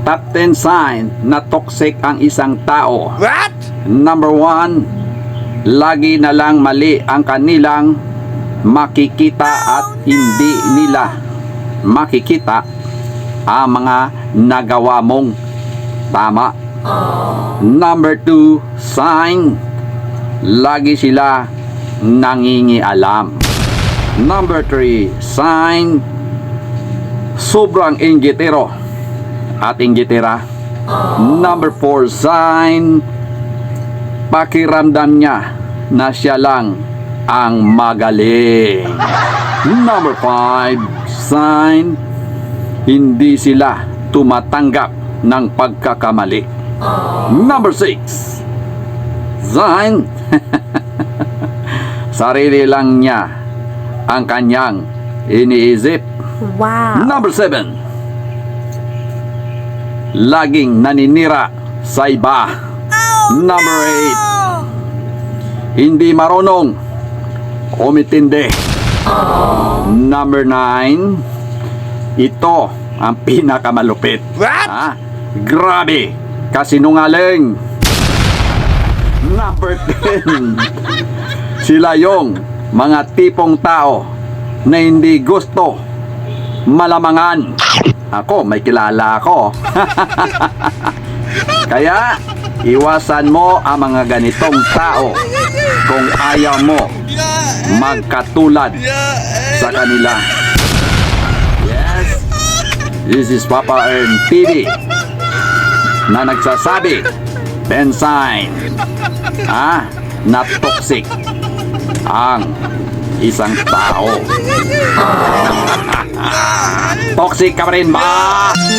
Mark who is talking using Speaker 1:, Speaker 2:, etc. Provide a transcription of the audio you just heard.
Speaker 1: Top 10 sign na toxic ang isang tao.
Speaker 2: What?
Speaker 1: Number one, lagi na lang mali ang kanilang makikita at hindi nila makikita ang mga nagawa mong tama. Number two, sign, lagi sila nangingialam. Number three, sign, sobrang inggitero at inggitera. Number four, sign, pakiramdam niya na siya lang ang magaling. Number five, sign, hindi sila tumatanggap ng pagkakamali. Number six, sign, sarili lang niya ang kanyang iniisip.
Speaker 3: Wow.
Speaker 1: Number seven, laging naninira sa iba. Number eight, hindi marunong umitindi. Number nine, ito ang pinakamalupit.
Speaker 2: What?
Speaker 1: Ha? Grabe, kasinungaling. Number 10, sila yung mga tipong tao na hindi gusto malamangan. Ako, may kilala ako. Kaya, iwasan mo ang mga ganitong tao kung ayaw mo magkatulad sa kanila. Yes, this is Papa Ern TV na nagsasabi, Bensign, ah, na toxic ang isang tao. toxic kamarin. Bye!